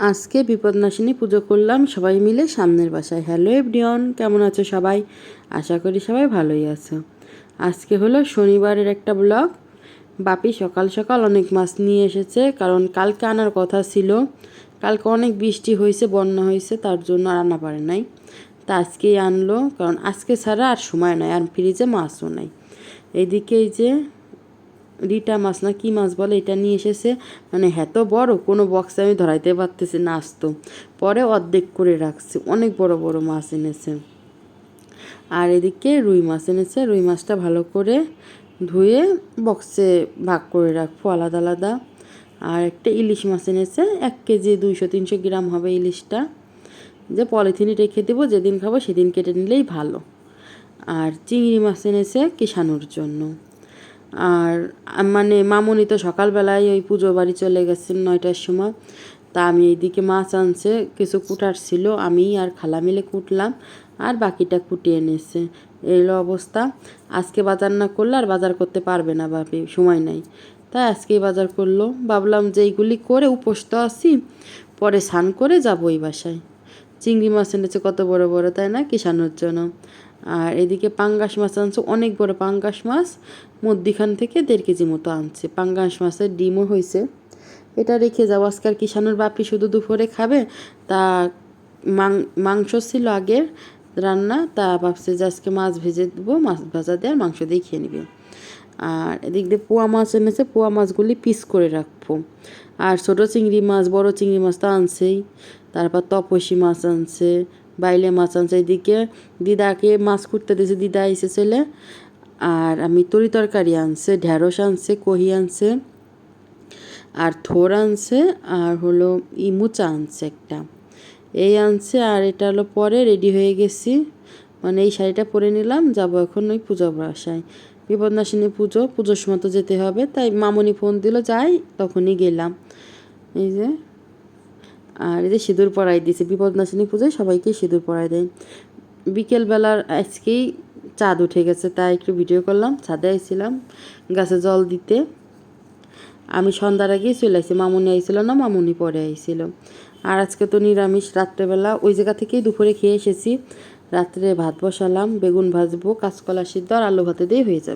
আজকে বিপদনাশিনী পুজো করলাম সবাই মিলে সামনের বাসায়। হ্যালো এভরিওন কেমন আছো সবাই? আশা করি সবাই ভালোই আছো। আজকে হলো শনিবারের একটা ব্লগ বাপি সকাল সকাল অনেক মাছ নিয়ে এসেছে, কারণ কালকে আনার কথা ছিল। কালকে অনেক বৃষ্টি হয়েছে, বন্যা হয়েছে, তার জন্য আর আনা পারে নাই। তা আজকেই আনলো, কারণ আজকে ছাড়া আর সময় নাই, আর ফ্রিজে মাছও নাই। এইদিকে এই যে রিটা মাছ না কি মাছ বলে এটা নিয়ে এসেছে। মানে এত বড়, কোনো বক্সে আমি ধরাইতে পারতেছি না আসতো। পরে অর্ধেক করে রাখছি। অনেক বড় বড় মাছ এনেছে। আর এদিকে রুই মাছ এনেছে। রুই মাছটা ভালো করে ধুয়ে বক্সে ভাগ করে রাখব আলাদা আলাদা। আর একটা ইলিশ মাছ এনেছে। এক কেজি দুইশো, তিনশো গ্রাম হবে ইলিশটা। যে পলিথিনে রেখে দেবো, যেদিন খাব সেদিন কেটে নিলেই ভালো। আর চিংড়ি মাছ এনেছে কিষানোর জন্য। আর মানে মামনি তো সকালবেলায় ওই পুজো বাড়ি চলে গেছেন নয়টার সময়। তা আমি এইদিকে মাছ আনছে, কিছু কুটার ছিল, আমি আর খালা মিলে কুটলাম, আর বাকিটা কুটিয়ে এনেছে এলো অবস্থা, আজকে বাজার না করলে আর বাজার করতে পারবে না বাপি, সময় নাই। তাই আজকেই বাজার করল, ভাবলাম যে এইগুলি করে উপোস তো আসি পরে স্নান করে যাব ওই বাসায়। চিংড়ি মাছ এনেছে কত বড় বড়, তাই না কিষানোর জন্য। আর এদিকে পাঙ্গাস মাছ আনছে, অনেক বড় পাঙ্গাস মাছ, মধ্যিখান থেকে দেড় কেজি মতো আনছে। পাঙ্গাস মাছের ডিমও হয়েছে এটা রেখে যাব আজকাল কিষানোর বাপি শুধু দুপুরে খাবে, তা মাংস ছিল আগের রান্না, তা ভাবছে যে আজকে মাছ ভেজে দেবো, মাছ ভাজা দিয়ে আর মাংস দিয়ে খেয়ে নেবে। আর এদিক দিয়ে পোয়া মাছ এনেছে, পোয়া মাছগুলি পিস করে রাখব। আর ছোটো চিংড়ি মাছ, বড় চিংড়ি মাছ তো আনছেই। তারপর তপসি মাছ আনছে বাইলে মাছ আনছে এদিকে, দিদাকে মাছ কুটতে দিয়েছে, দিদা এসে চলে আর আমি তরি তরকারি আনছে ঢ্যাঁড়স আনছে, কহি আনছে, আর থোর আনছে, আর হলো ইমুচা আনছে একটা। এই আনছে, আর এটা হলো পরে রেডি হয়ে গেছি। মানে এই শাড়িটা পরে নিলাম, যাব এখন ওই পুজো বাসায়। বিপদনাশিনী পুজো, পুজোর সময় তো যেতে হবে, তাই মামনি ফোন দিল, যাই, তখনই গেলাম। এই যে আর এই যে সিঁদুর পরাই দিয়েছে বিপদনাশিনী পুজোয় সবাইকে সিঁদুর পরাই দেয়। বিকেলবেলার আজকেই চাঁদ উঠে গেছে, তাই একটু ভিডিও করলাম, ছাদে আইছিলাম, গাছে জল দিতে। আমি সন্ধ্যার আগেই চলে আসি মামুনি আইছিল না, মামুনি পরে আইছিল। আর আজকে তো নিরামিষ, রাত্রেবেলা ওই জায়গা থেকেই দুপুরে খেয়ে এসেছি। রাত্রে ভাত বসালাম, বেগুন ভাজবো, কাঁচকলা সিদ্ধ আর আলু ভাতে দিয়ে হয়ে যাবে।